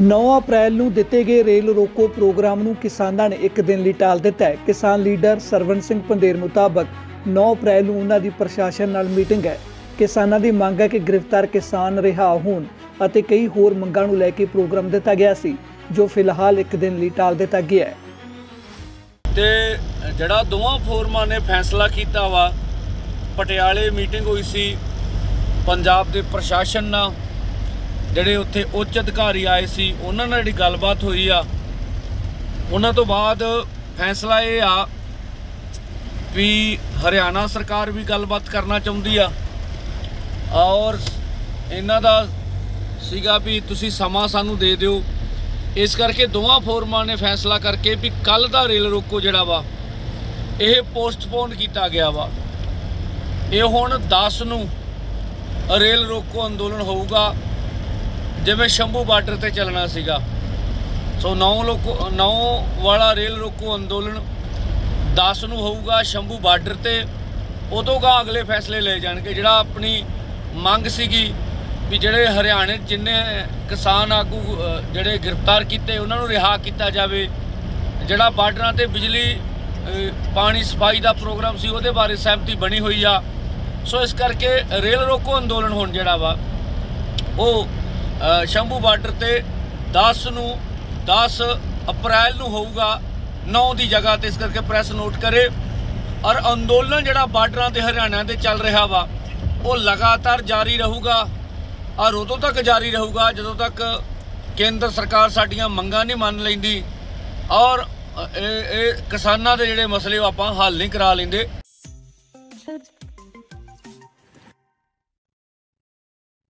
9 ਅਪ੍ਰੈਲ ਨੂੰ ਦਿੱਤੇ ਗਏ ਰੇਲ ਰੋਕੋ ਪ੍ਰੋਗਰਾਮ ਨੂੰ ਕਿਸਾਨਾਂ ਨੇ ਇੱਕ ਦਿਨ ਲਈ ਟਾਲ ਦਿੱਤਾ ਹੈ। ਕਿਸਾਨ ਲੀਡਰ ਸਰਵਨ ਸਿੰਘ ਪੰਦੇਰ ਮੁਤਾਬਕ 9 ਅਪ੍ਰੈਲ ਨੂੰ ਉਹਨਾਂ ਦੀ ਪ੍ਰਸ਼ਾਸਨ ਨਾਲ ਮੀਟਿੰਗ ਹੈ। ਕਿਸਾਨਾਂ ਦੀ ਮੰਗ ਹੈ ਕਿ ਗ੍ਰਿਫਤਾਰ ਕਿਸਾਨ ਰਿਹਾ ਹੋਣ ਅਤੇ ਕਈ ਹੋਰ ਮੰਗਾਂ ਨੂੰ ਲੈ ਕੇ ਪ੍ਰੋਗਰਾਮ ਦਿੱਤਾ ਗਿਆ ਸੀ, ਜੋ ਫਿਲਹਾਲ ਇੱਕ ਦਿਨ ਲਈ ਟਾਲ ਦਿੱਤਾ ਗਿਆ ਹੈ। ਤੇ ਜਿਹੜਾ ਦੋਵਾਂ ਫੋਰਮਾਂ ਨੇ ਫੈਸਲਾ ਕੀਤਾ ਵਾ, ਪਟਿਆਲੇ ਮੀਟਿੰਗ ਹੋਈ ਸੀ, ਪੰਜਾਬ ਦੇ ਪ੍ਰਸ਼ਾਸਨ ਨਾਲ ਜਿਹੜੇ ਉੱਥੇ ਉੱਚ ਅਧਿਕਾਰੀ ਆਏ ਸੀ, ਉਹਨਾਂ ਨਾਲ ਜਿਹੜੀ ਗੱਲਬਾਤ ਹੋਈ ਆ, ਉਹਨਾਂ ਤੋਂ ਬਾਅਦ ਫੈਸਲਾ ਇਹ ਆ ਵੀ ਹਰਿਆਣਾ ਸਰਕਾਰ ਵੀ ਗੱਲਬਾਤ ਕਰਨਾ ਚਾਹੁੰਦੀ ਆ। ਔਰ ਇਹਨਾਂ ਦਾ ਸੀਗਾ ਵੀ ਤੁਸੀਂ ਸਮਾਂ ਸਾਨੂੰ ਦੇ ਦਿਓ। ਇਸ ਕਰਕੇ ਦੋਵਾਂ ਫੋਰਮਾਂ ਨੇ ਫੈਸਲਾ ਕਰਕੇ ਵੀ ਕੱਲ ਦਾ ਰੇਲ ਰੋਕੋ ਜਿਹੜਾ ਵਾ, ਇਹ ਪੋਸਟਪੋਨ ਕੀਤਾ ਗਿਆ ਵਾ। ਇਹ ਹੁਣ 10 ਨੂੰ ਰੇਲ ਰੋਕੋ ਅੰਦੋਲਨ ਹੋਊਗਾ। ਜਿਵੇਂ ਸ਼ੰਭੂ ਬਾਰਡਰ ਤੇ ਚੱਲਣਾ ਸੀਗਾ। ਸੋ 9 ਲੋਕ 9 ਵਾਲਾ ਰੇਲ ਰੋਕੋ ਅੰਦੋਲਨ 10 ਨੂੰ ਹੋਊਗਾ ਸ਼ੰਭੂ ਬਾਰਡਰ ਤੇ। ਉਦੋਂ ਗਾ ਅਗਲੇ ਫੈਸਲੇ ਲਏ ਜਾਣਗੇ। ਜਿਹੜਾ ਆਪਣੀ ਮੰਗ ਸੀਗੀ ਵੀ ਜਿਹੜੇ ਹਰਿਆਣੇ ਜਿੰਨੇ ਕਿਸਾਨ ਆਗੂ ਜਿਹੜੇ ਗ੍ਰਿਫਤਾਰ ਕੀਤੇ, ਉਹਨਾਂ ਨੂੰ ਰਿਹਾ ਕੀਤਾ ਜਾਵੇ। ਜਿਹੜਾ ਬਾਰਡਰਾਂ ਤੇ ਬਿਜਲੀ ਪਾਣੀ ਸਫ਼ਾਈ ਦਾ ਪ੍ਰੋਗਰਾਮ ਸੀ, ਉਹਦੇ ਬਾਰੇ ਸਹਿਮਤੀ ਬਣੀ ਹੋਈ ਆ। ਸੋ ਇਸ ਕਰਕੇ ਰੇਲ ਰੋਕੋ ਅੰਦੋਲਨ ਹੁਣ ਜਿਹੜਾ ਵਾ, ਉਹ ਸ਼ੰਭੂ ਬਾਰਡਰ ਤੇ 10 ਨੂੰ 10 ਅਪ੍ਰੈਲ ਨੂੰ ਹੋਊਗਾ 9 ਦੀ ਜਗ੍ਹਾ ਤੇ, ਇਸ ਕਰਕੇ ਪ੍ਰੈਸ ਨੋਟ ਕਰੇ। ਔਰ ਅੰਦੋਲਨ ਜਿਹੜਾ ਬਾਰਡਰਾਂ ਤੇ ਹਰਿਆਣਾ 'ਤੇ ਚੱਲ ਰਿਹਾ ਵਾ, ਉਹ ਲਗਾਤਾਰ ਜਾਰੀ ਰਹੂਗਾ। ਔਰ ਉਦੋਂ ਤੱਕ ਜਾਰੀ ਰਹੂਗਾ ਜਦੋਂ ਤੱਕ ਕੇਂਦਰ ਸਰਕਾਰ ਸਾਡੀਆਂ ਮੰਗਾਂ ਨਹੀਂ ਮੰਨ ਲੈਂਦੀ। ਔਰ ਇਹ ਇਹ ਕਿਸਾਨਾਂ ਦੇ ਜਿਹੜੇ ਮਸਲੇ ਉਹ ਆਪਾਂ ਹੱਲ ਨਹੀਂ ਕਰਾ ਲੈਂਦੇ।